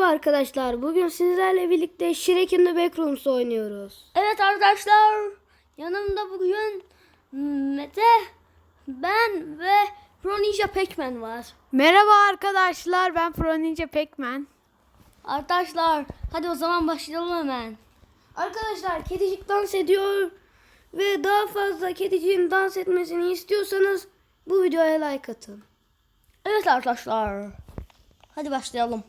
Merhaba arkadaşlar. Bugün sizlerle birlikte Shrek in the Backrooms oynuyoruz. Evet arkadaşlar yanımda bugün Mete, ben ve Pro Ninja Pac-Man var. Merhaba arkadaşlar ben Pro Ninja Pac-Man. Arkadaşlar hadi o zaman başlayalım hemen. Arkadaşlar kedicik dans ediyor ve daha fazla kediciğin dans etmesini istiyorsanız bu videoya like atın. Evet arkadaşlar hadi başlayalım.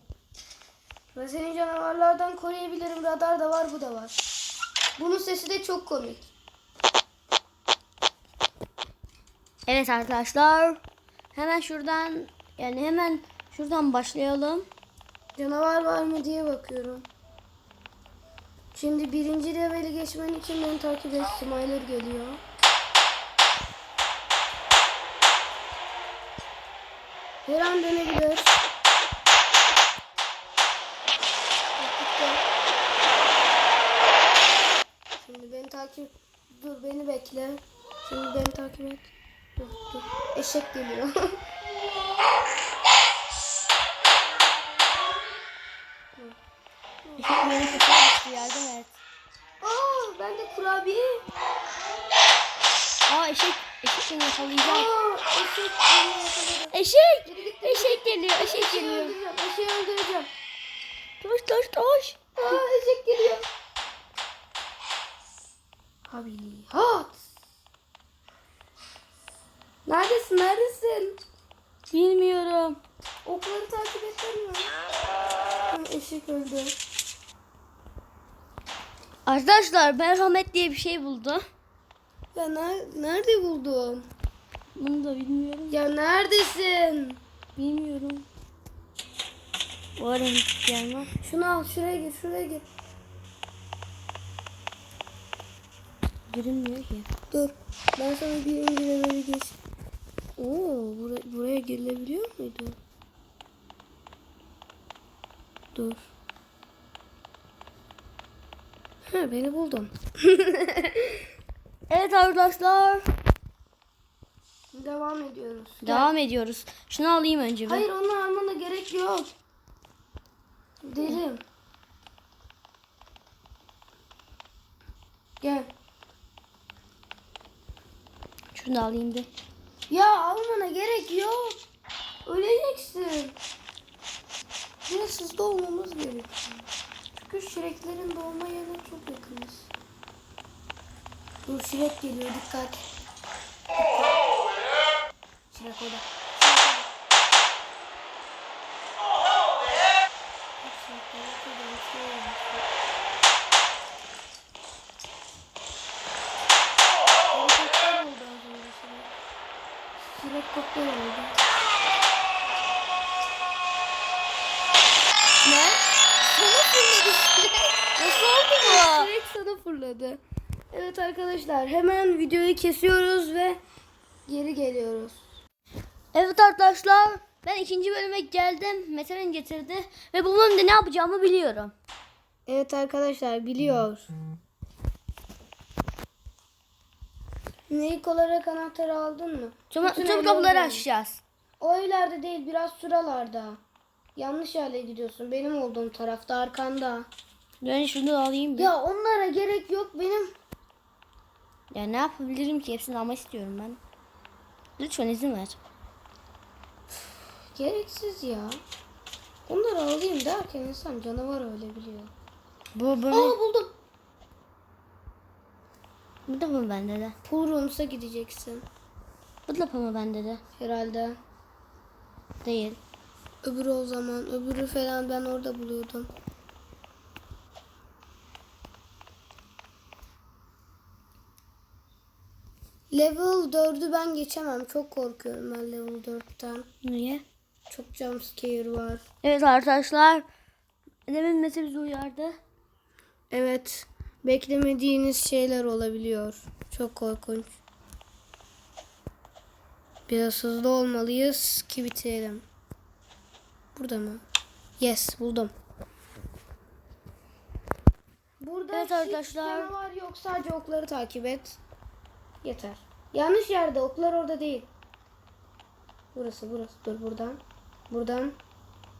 Ve seni canavarlardan koruyabilirim. Radar da var, bu da var. Bunun sesi de çok komik. Evet arkadaşlar hemen şuradan yani hemen şuradan başlayalım. Canavar var mı diye bakıyorum. Şimdi birinci leveli geçmen için beni takip et. Smiler geliyor. Her an dönebilir. Şimdi beni takip... Dur beni bekle. Şimdi beni takip et. Dur dur. Eşek geliyor. Eşek beni kaçırmıştı yardım et. Aa ben de kurabiye. Aa eşek, eşek beni yakalayacak. Aa eşek beni yakaladı. Eşek, eşek geliyor, eşek Eşeği geliyor. öldüreceğim. Eşeği öldüreceğim. Koş koş koş. Aa eşek geliyor. Abi hat. Neredesin? Neredesin? Bilmiyorum. Okları takip etmiyor. Ha, eşek öldü. Arkadaşlar merhamet diye bir şey buldu. Ya ner- nerede buldum? Bunu da bilmiyorum. Ya neredesin? Bilmiyorum. Arada hiç gelmez. Şunu al şuraya gir şuraya gir. Görünmüyor ki. Dur. Ben sana birinci leveli geç. Oo, buraya, buraya girilebiliyor muydu? Dur. Ha, beni buldun. Evet arkadaşlar. Devam ediyoruz. Devam ediyoruz. Şunu alayım önce bir. Hayır onu almana gerek yok. Derim. Gel. Şunu alayım bir. Ya almana gerek yok. Öleceksin. Biraz hızlı olmamız gerekiyor. Çünkü Shrek'lerin doğma yerine çok yakınız. Dur Shrek geliyor dikkat. Shrek orada. Helikopter oldu az önce Shrek. Kopter oldu. Ne? Sana fırladı. Nasıl oldu bu? Shrek sana fırladı. Evet arkadaşlar hemen videoyu kesiyoruz ve geri geliyoruz. Evet arkadaşlar. Ben ikinci bölüme geldim. Mete beni getirdi. Ve bu bölümde ne yapacağımı biliyorum. Evet arkadaşlar biliyor. İlk olarak anahtarı aldın mı? Tüm, Bütün kapıları açacağız. O evlerde değil biraz şuralarda. Yanlış yerle gidiyorsun. Benim olduğum tarafta arkanda. Ben şunu alayım bir. Ya onlara gerek yok benim. Ya ne yapabilirim ki? Hepsini almak istiyorum ben. Lütfen izin ver. Gereksiz ya. Onları alayım derken insan canavar öyle biliyor. Bu böyle. Aa buldum. Bu da mı bende de? Pool Rooms'a gideceksin. Bu da mı bende de? Herhalde. Değil. Öbürü o zaman. Öbürü falan ben orada buluyordum. Level 4'ü ben geçemem. Çok korkuyorum ben level 4'ten. Niye? Çok jumpscare var. Evet arkadaşlar. Demin Mete bizi uyardı. Evet. Beklemediğiniz şeyler olabiliyor. Çok korkunç. Biraz hızlı olmalıyız ki bitirelim. Burada mı? Yes buldum. Burada Evet arkadaşlar. canavar yok sadece okları takip et. Yeter. Yanlış yerde oklar orada değil. Burası burası dur buradan. Buradan.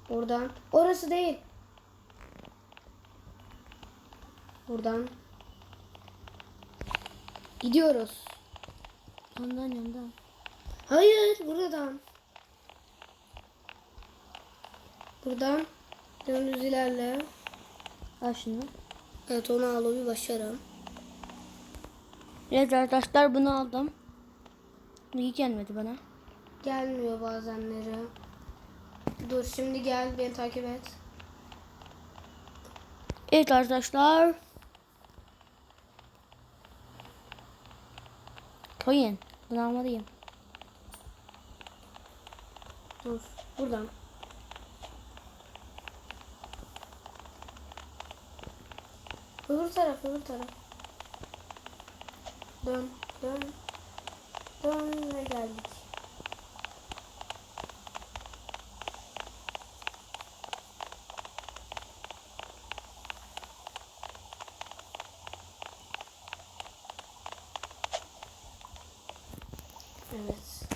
Buradan. Orası değil. Buradan. Gidiyoruz. Yandan yandan. Hayır buradan. Buradan. Dönüz ilerle. Al şunu. Evet onu al bir başarım. Evet arkadaşlar bunu aldım. İyi gelmedi bana. Gelmiyor bazenleri. Dur şimdi gel beni takip et. Evet arkadaşlar. Koyun. Bunu almalıyım. Dur buradan. Öbür taraf öbür taraf. Dön dön. Dön ve geldik.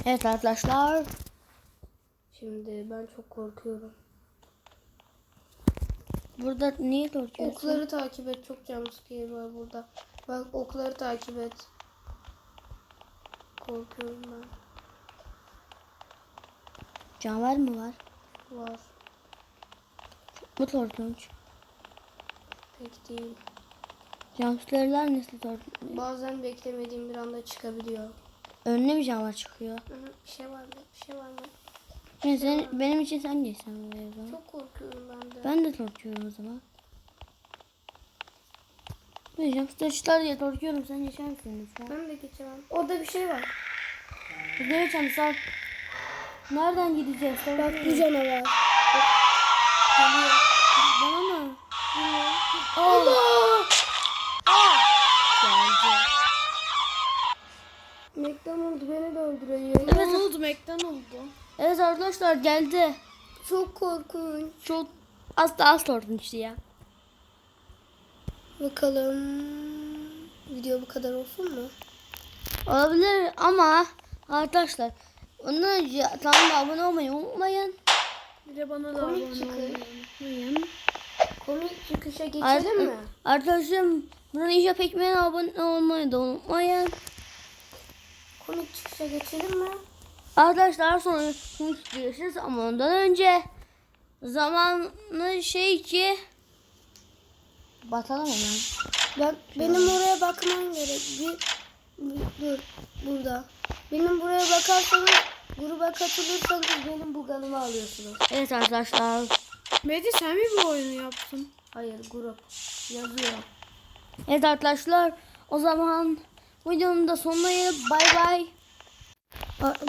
Evet. Arkadaşlar. Şimdi ben çok korkuyorum. Burada niye korkuyorsun? Okları takip et. Çok jumpscare var burada. Bak okları takip et. Korkuyorum ben. Canavar mı var? Var. Bu korkunç. Pek değil. Jumpscare'lar nasıl korkunç? Bazen beklemediğim bir anda çıkabiliyor. Önüne bir canavar çıkıyor. Hı hı, Bir şey var mı? Bir şey var mı? Yani sen, benim için sen geçsen buraya o zaman. Çok korkuyorum ben de. Ben de korkuyorum o zaman. Ben jumpscare'lar diye korkuyorum. Sen geçer misin lütfen? Ben de geçemem. Orada bir şey var. Ne geçelim sal. Nereden gideceğiz? Bak bu canavar. Bana evet arkadaşlar geldi. Çok korkunç. Çok az da az korkunçtu ya. Bakalım. Video bu kadar olsun mu? Olabilir ama arkadaşlar ondan önce kanalıma abone olmayı unutmayın. Bir de bana da Komik abone çıkıyor. olmayı unutmayın. Komik çıkışa Ar- geçelim mi? Arkadaşım buradan işe pekmeye abone olmayı da unutmayın. Komik çıkışa geçelim mi? Arkadaşlar sonra komik görüşürüz ama ondan önce zamanı şey ki batalım hemen. Ben benim oraya bakmam gerek. Bir, bir- dur burada. Benim buraya bakarsanız gruba katılırsanız benim buganımı alıyorsunuz. Evet arkadaşlar. Medi sen mi bu oyunu yaptın? Hayır grup yazıyor. Evet arkadaşlar o zaman videonun da sonuna gelip bay bay.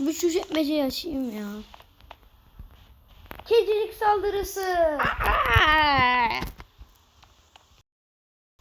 Bir şu çekmeceyi açayım ya. Kedicik saldırısı. Aa!